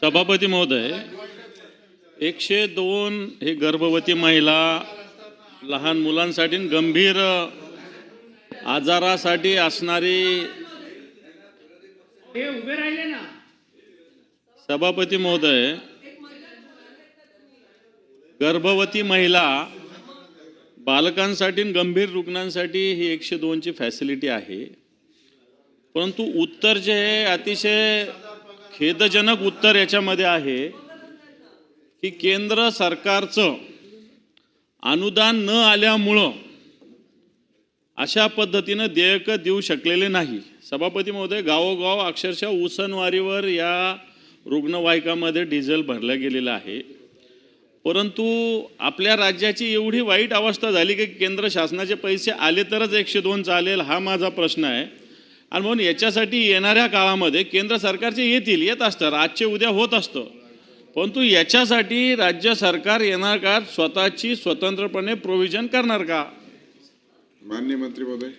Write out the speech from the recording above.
सभापती महोदय एकशे दोन हे गर्भवती महिला लहान मुलांसाठी गंभीर आजारासाठी असणारी उभे राहिले ना. सभापती महोदय गर्भवती महिला बालकांसाठी गंभीर रुग्णांसाठी ही एकशे दोनची फॅसिलिटी आहे. परंतु उत्तर जे आहे अतिशय खेदजनक उत्तर याच्यामध्ये आहे की केंद्र सरकारचं अनुदान न आल्यामुळं अशा पद्धतीनं देयकं देऊ शकलेले नाही. सभापती महोदय गावोगाव अक्षरशः उसनवारीवर या रुग्णवाहिकामध्ये डिझेल भरलं गेलेलं आहे. परंतु आपल्या राज्याची एवढी वाईट अवस्था झाली की केंद्र शासनाचे पैसे आले तरच एकशे दोन चालेल हा माझा प्रश्न आहे. आणि म्हणून याच्यासाठी येणाऱ्या काळामध्ये केंद्र सरकारचे येतील येत असतं आजचे उद्या होत असतं. परंतु याच्यासाठी राज्य सरकार येणार का? स्वतःची स्वतंत्रपणे प्रोव्हिजन करणार का? मान्य मंत्री महोदय.